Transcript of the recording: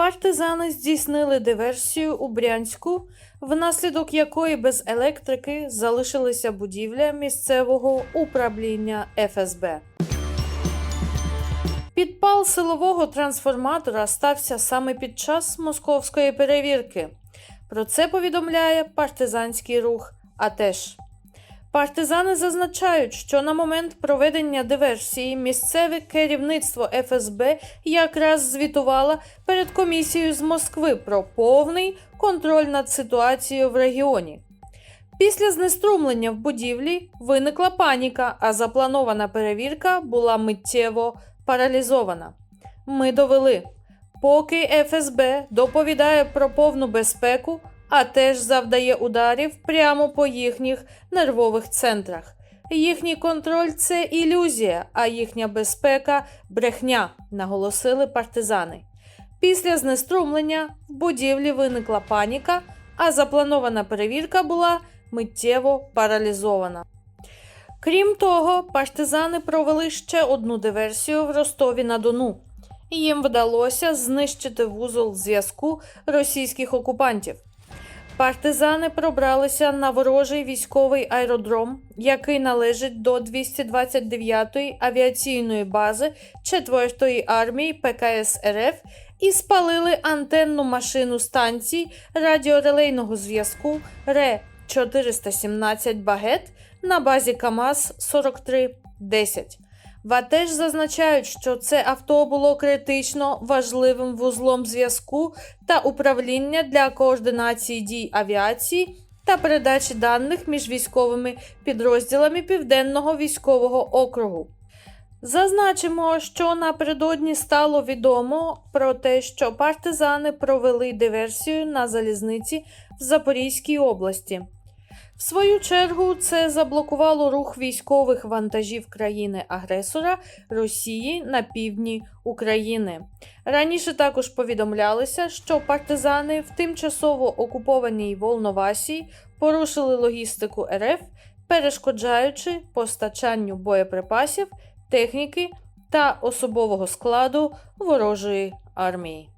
Партизани здійснили диверсію у Брянську, внаслідок якої без електрики залишилася будівля місцевого управління ФСБ. Підпал силового трансформатора стався саме під час московської перевірки. Про це повідомляє партизанський рух АТЕШ. Партизани зазначають, що на момент проведення диверсії місцеве керівництво ФСБ якраз звітувало перед комісією з Москви про повний контроль над ситуацією в регіоні. Після знеструмлення в будівлі виникла паніка, а запланована перевірка була миттєво паралізована. Ми довели, поки ФСБ доповідає про повну безпеку, а теж завдає ударів прямо по їхніх нервових центрах. Їхній контроль це ілюзія, а їхня безпека брехня, наголосили партизани. Після знеструмлення в будівлі виникла паніка, а запланована перевірка була миттєво паралізована. Крім того, партизани провели ще одну диверсію в Ростові на Дону. Їм вдалося знищити вузол зв'язку російських окупантів. Партизани пробралися на ворожий військовий аеродром, який належить до 229-ї авіаційної бази 4-ї армії ПКС РФ і спалили антенну машину станції радіорелейного зв'язку РЕ 417 Багет на базі КАМАЗ 4310. В теж зазначають, що це авто було критично важливим вузлом зв'язку та управління для координації дій авіації та передачі даних між військовими підрозділами Південного військового округу. Зазначимо, що напередодні стало відомо про те, що партизани провели диверсію на залізниці в Запорізькій області. В свою чергу це заблокувало рух військових вантажів країни-агресора Росії на півдні України. Раніше також повідомлялося, що партизани в тимчасово окупованій Волновасії порушили логістику РФ, перешкоджаючи постачанню боєприпасів, техніки та особового складу ворожої армії.